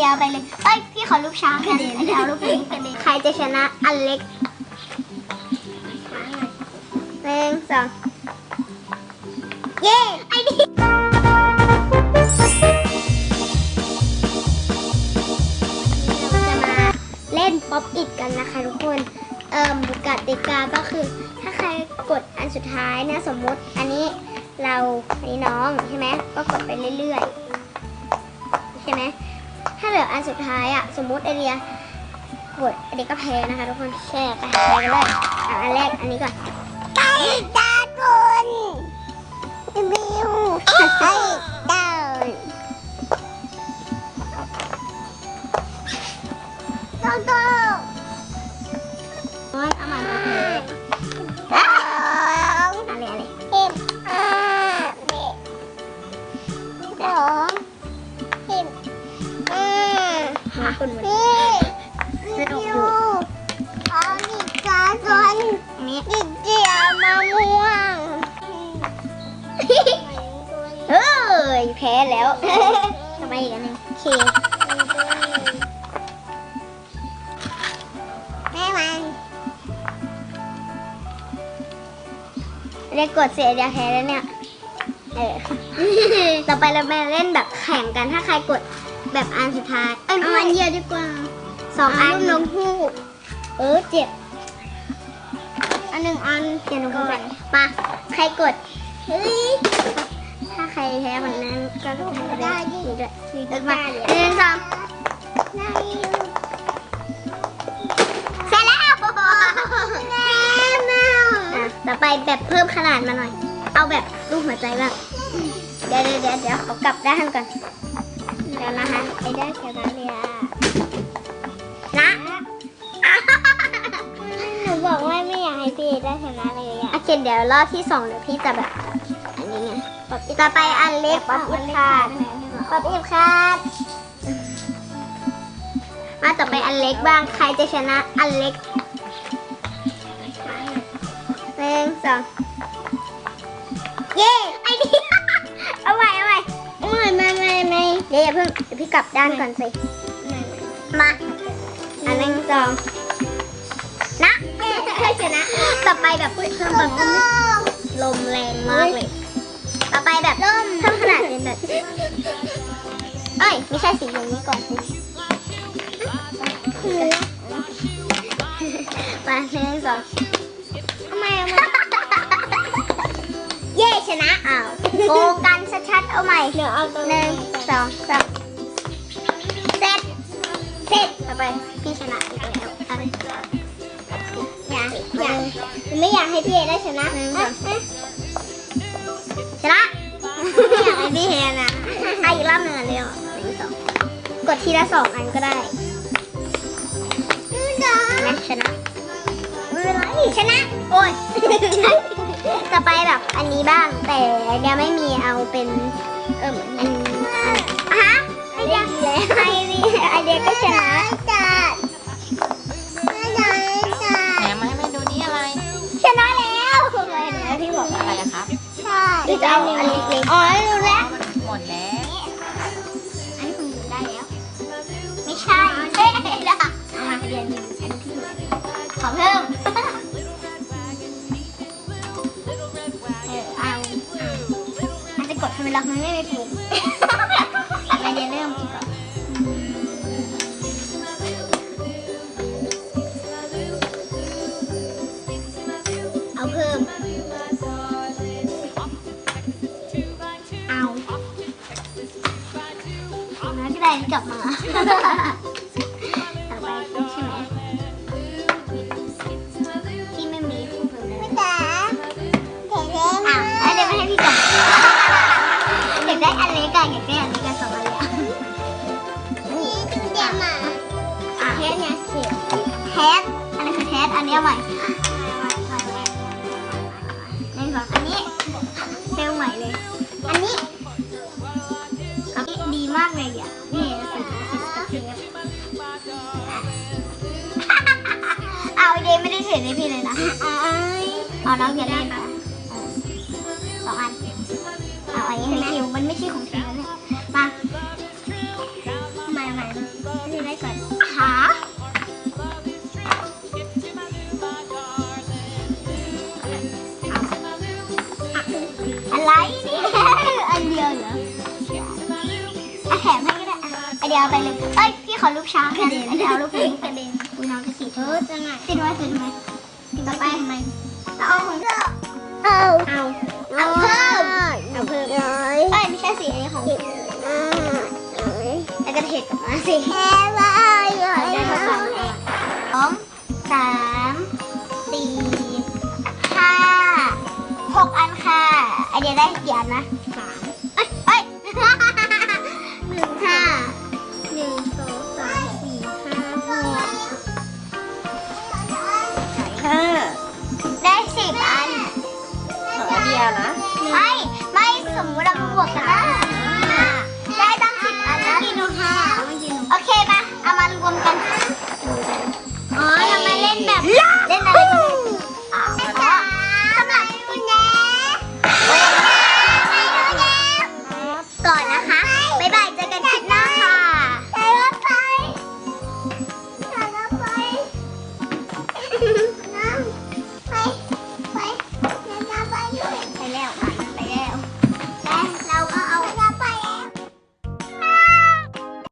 เดียวไปเลยเอ้ยพี่ขอลูกช้างกันเดียวลูกนี้กันเลยใครจะชนะอันเล็กหนึ่งสองเย้ไอเดียเราจะมาเล่นป๊อปอิดกันนะคะทุกคน เอ่มกติกาก็คือ ถ้าใครกดอันสุดท้ายนะสมมุติอันนี้เราอันนี้น้องใช่ไหมก็กดไปเรื่อยๆ ใช่ไหม ถ้าเหลืออันสุดท้ายอะ สมมุติไอเดียกดไอเดียก็แพ้นะคะทุกคนแช่ไปแพ้กันเลยอะอันแรกอันนี้ก่อนไปตาคุณบิวไปตาโตโตโอ้ยเอาใหม่ คนมาสนุกอยู่ เอาดิกาซอนนี่ดิเจียมะม่วงเฮ้ยแพ้แล้วทำไมอีกอันหนึงโอเคแม่มันเรียกกดเสียเดียวแพ้แล้วเนี่ย เออ ต่อไปเรามาเล่นแบบแข่งกันถ้าใครกด แบบอันสุดท้ายเอ้ยเอาอันเดียวดีกว่าสองอันลงหูกเออเจ็บ อันหนึ่งอันเดี๋ยวหนูก่อนมาใครกดเฮ้ยถ้าใครแพ้คนนั้นก็ต้องได้ดีด้วยดีด้วยมาหนึ่งสองเสร็จแล้วอะต่อไปแบบเพิ่มขนาดมาหน่อย เอาแบบรูปหัวใจบ้างเดี๋ยวเดี๋ยวเดี๋ยวเดี๋ยวขอกลับด้านก่อน เดี๋ยวนะคะไอ้ด้านชนะเลยอะนะหนูบอกว่าไม่อยากให้พี่ได้ชนะเลยอะโอเคเดี๋ยวรอบที่สองเดี๋ยวพี่จะแบบอันนี้ไงต่อไปอันเล็กป๊อปอินคาดป๊อปอินคาดมาต่อไปอันเล็กบ้างใครจะชนะอันเล็กหนึ่งสองเย้ไอ้นี่เอาใหม่เอาใหม่ไม่ไม่ไม่ไม่ เดี๋ยวอย่าเพิ่งเดี๋ยวพี่กลับด้านก่อนสิ มาอันหนึ่งสองนะเคยชนะ ต่อไปแบบเพิ่มแบบลมแรงมากเลย ต่อไปแบบเพิ่มขนาดเป็นแบบเอ้ยไม่ใช่สีอย่างนี้ก่อนสิมาหนึ่งสองทำไมอามาเย่ชนะอ้าว โกงกันชัดๆ เอาใหม่เดี๋ยวเอาตัวหนึ่งสองสามเสร็จเสร็จต่อไปพี่ชนะอีกแล้วเอาเลยอยากอยากไม่อยากให้พี่เอได้ชนะหนึ่งสองชนะไม่อยากให้พี่เอนะอะอีกรอบหนึ่งอันเดียวหนึ่งสองกดทีละสองอันก็ได้งั้นชนะไม่เป็นไรชนะ โอ้ย ต่อไปแบบอันนี้บ้าง แต่เดี๋ยวไม่มีเอาเป็น เออเหมือนอันฮะไอเดียแล้วไอเดียไอเดียก็ชนะจัดแหนมาให้แม่ดูนี่อะไร ชนะแล้วอะไรนไหมพี่บอกอะไรอะครับ ใช่จะเอาอันเล็กๆอ๋อรู้แล้ว อาจจะกดทำไมเราไม่ไม่ถูกไม่ได้เริ่มก่อนเอาเพิ่ม เอาเอาแล้วก็ได้กลับมา เล็กอะอยากได้อันเล็กอะสองอันเลยอะนี่เดี๋ยวมาอะแทสเนี่ยเขียวแทสอันนี้คือแทสอันนี้เอาใหม่เล่นก่อนอันนี้เซลลใหม่เลย อันนี้อันนี้ดีมากเลยอะนี่ใส่ฟิสกับเทปเอาเดย์ไม่ได้เขียนให้พี่เลยนะเอาน้องเขียนให้ มาม่ใหม่ได้ก่อนหาอะไรเนี่ยอันเดียวเหรออาแถมให้ก็ได้อันเดียวไปเลยเอ้ยพี่ขอลูกช้างกันอันเดียวลูกนี้กันเด็นกูน้องจะสีเออจะไงสีดไว้ติดไว้ติดไปทำไมเอาเอาเอาเพิ่ม เพิ่มร้อยเอ้ยไม่ใช่สีนี้ของคุณอ่แล้วก็เทกลับมาสิแค่ว่าร้อยได้ทดลองเองสองสามสี่ห้าหกอันค่ะไอเดียได้เกี่นนะสามเอ้ยหนึ่งค่ะหนึ่งสองสามสี่ห้าหกห้าได้สิบอัน ของอเดียนะ